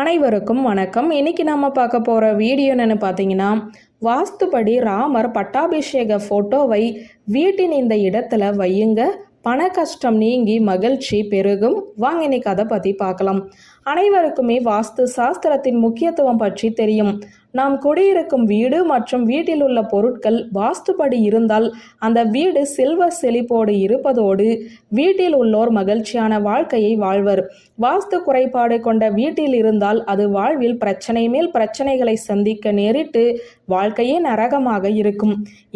அனைவருக்கும் வணக்கம். இன்னைக்கு நம்ம பார்க்க போகிற வீடியோ என்னென்னு பார்த்தீங்கன்னா வாஸ்துபடி ராமர் பட்டாபிஷேக ஃபோட்டோவை வீட்டின் இந்த இடத்துல வையுங்க. பண கஷ்டம் நீங்கி மகிழ்ச்சி பெருகும். வாங்க இன்னைக்கு அதை பற்றி பார்க்கலாம். அனைவருக்குமே வாஸ்து சாஸ்திரத்தின் முக்கியத்துவம் பற்றி தெரியும். நாம் குடியிருக்கும் வீடு மற்றும் வீட்டில் உள்ள பொருட்கள் வாஸ்துபடி இருந்தால் அந்த வீடு செல்வ செழிப்போடு இருப்பதோடு வீட்டில் உள்ளோர் மகிழ்ச்சியான வாழ்க்கையை வாழ்வர். வாஸ்து குறைபாடு கொண்ட வீட்டில் இருந்தால் அது வாழ்வில் பிரச்சனை மேல் பிரச்சனைகளை சந்திக்க நேரிட்டு வாழ்க்கையே நரகமாக இருக்கும்.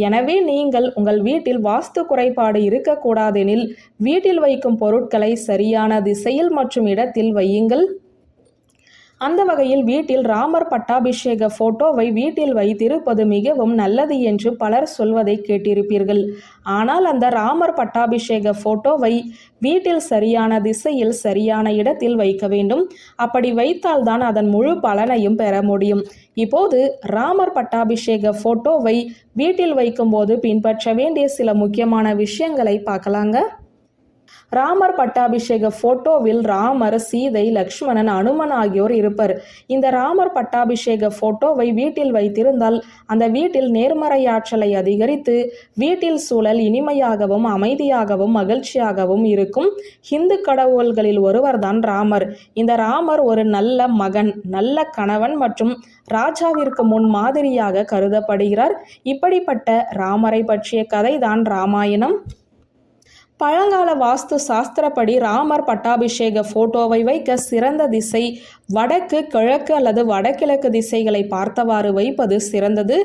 எனவே நீங்கள் உங்கள் வீட்டில் வாஸ்து குறைபாடு இருக்கக்கூடாதெனில் வீட்டில் வைக்கும் பொருட்களை சரியான திசையில் மற்றும் இடத்தில் வையுங்கள். அந்த வகையில் வீட்டில் ராமர் பட்டாபிஷேக போட்டோவை வீட்டில் வைத்திருப்பது மிகவும் நல்லது என்று பலர் சொல்வதை கேட்டிருப்பீர்கள். ஆனால் அந்த ராமர் பட்டாபிஷேக போட்டோவை வீட்டில் சரியான திசையில் சரியான இடத்தில் வைக்க வேண்டும். அப்படி வைத்தால்தான் அதன் முழு பலனையும் பெற முடியும். இப்போது ராமர் பட்டாபிஷேக போட்டோவை வீட்டில் வைக்கும்போது பின்பற்ற வேண்டிய சில முக்கியமான விஷயங்களை பார்க்கலாங்க. ராமர் பட்டாபிஷேக போட்டோவில் ராமர் சீதை லக்ஷ்மணன் அனுமன் ஆகியோர் இருப்பர். இந்த ராமர் பட்டாபிஷேக போட்டோவை வீட்டில் வைத்திருந்தால் அந்த வீட்டில் நேர்மறையாற்றலை அதிகரித்து வீட்டில் சூழல் இனிமையாகவும் அமைதியாகவும் மகிழ்ச்சியாகவும் இருக்கும் ஹிந்து கடவுள்களில் ஒருவர்தான் ராமர். இந்த ராமர் ஒரு நல்ல மகன் நல்ல கணவன் மற்றும் ராஜாவிற்கு முன் மாதிரியாக கருதப்படுகிறார். இப்படிப்பட்ட ராமரை பற்றிய கதைதான் ராமாயணம். பழங்கால வாஸ்து சாஸ்திரப்படி ராமர் பட்டாபிஷேக போட்டோவை வைக்க சிறந்த திசை வடக்கு கிழக்கு அல்லது வடகிழக்கு திசைகளை பார்த்தவாறு வைப்பது சிறந்தது.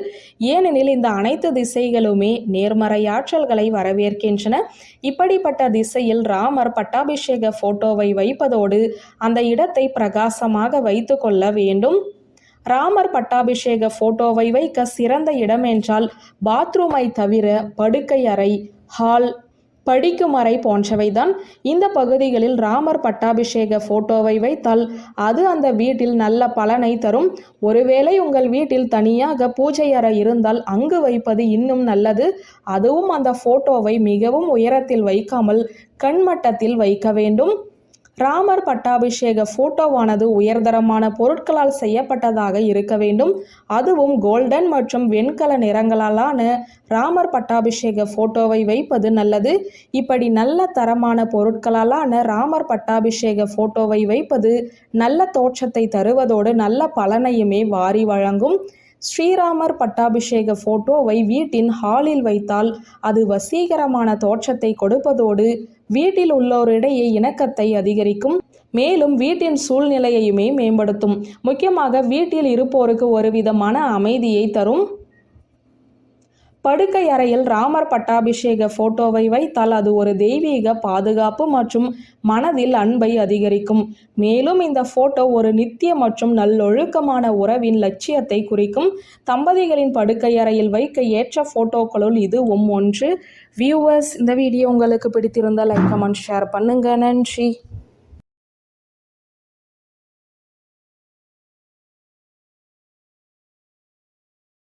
ஏனெனில் இந்த அனைத்து திசைகளுமே நேர்மறையாற்றல்களை வரவேற்கின்றன. இப்படிப்பட்ட திசையில் ராமர் பட்டாபிஷேக போட்டோவை வைப்பதோடு அந்த இடத்தை பிரகாசமாக வைத்து கொள்ள வேண்டும். ராமர் பட்டாபிஷேக போட்டோவை வைக்க சிறந்த இடம் என்றால் பாத்ரூமை தவிர படுக்கை அறை ஹால் படிக்கும் அறை போன்றவைதான். இந்த பகுதிகளில் ராமர் பட்டாபிஷேக போட்டோவை வைத்தால் அது அந்த வீட்டில் நல்ல பலனை தரும். ஒருவேளை உங்கள் வீட்டில் தனியாக பூஜை அறை இருந்தால் அங்கு வைப்பது இன்னும் நல்லது. அதுவும் அந்த போட்டோவை மிகவும் உயரத்தில் வைக்காமல் கண்மட்டத்தில் வைக்க வேண்டும். ராமர் பட்டாபிஷேக போட்டோவானது உயர்தரமான பொருட்களால் செய்யப்பட்டதாக இருக்க வேண்டும். அதுவும் கோல்டன் மற்றும் வெண்கல நிறங்களாலான ராமர் பட்டாபிஷேக போட்டோவை வைப்பது நல்லது. இப்படி நல்ல தரமான பொருட்களாலான ராமர் பட்டாபிஷேக போட்டோவை வைப்பது நல்ல தோற்றத்தை தருவதோடு நல்ல பலனையுமே வாரி வழங்கும். ஸ்ரீராமர் பட்டாபிஷேக போட்டோவை வீட்டின் ஹாலில் வைத்தால் அது வசீகரமான தோற்றத்தை கொடுப்பதோடு வீட்டில் உள்ளோரிடையே இணக்கத்தை அதிகரிக்கும். மேலும் வீட்டின் சூழ்நிலையையுமே மேம்படுத்தும். முக்கியமாக வீட்டில் இருப்போருக்கு ஒரு விதமான அமைதியை தரும். படுக்கை அறையில் ராமர் பட்டாபிஷேக போட்டோவை வைத்தால் அது ஒரு தெய்வீக பாதுகாப்பு மற்றும் மனதில் அன்பை அதிகரிக்கும். மேலும் இந்த போட்டோ ஒரு நித்திய மற்றும் நல்லொழுக்கமான உறவின் லட்சியத்தை குறிக்கும். தம்பதிகளின் படுக்கை அறையில் வைக்க ஏற்ற போட்டோக்களுள் இதுவும் ஒன்று. வியூவர்ஸ் இந்த வீடியோ உங்களுக்கு பிடித்திருந்தால் லைக் கமெண்ட் ஷேர் பண்ணுங்க. நன்றி.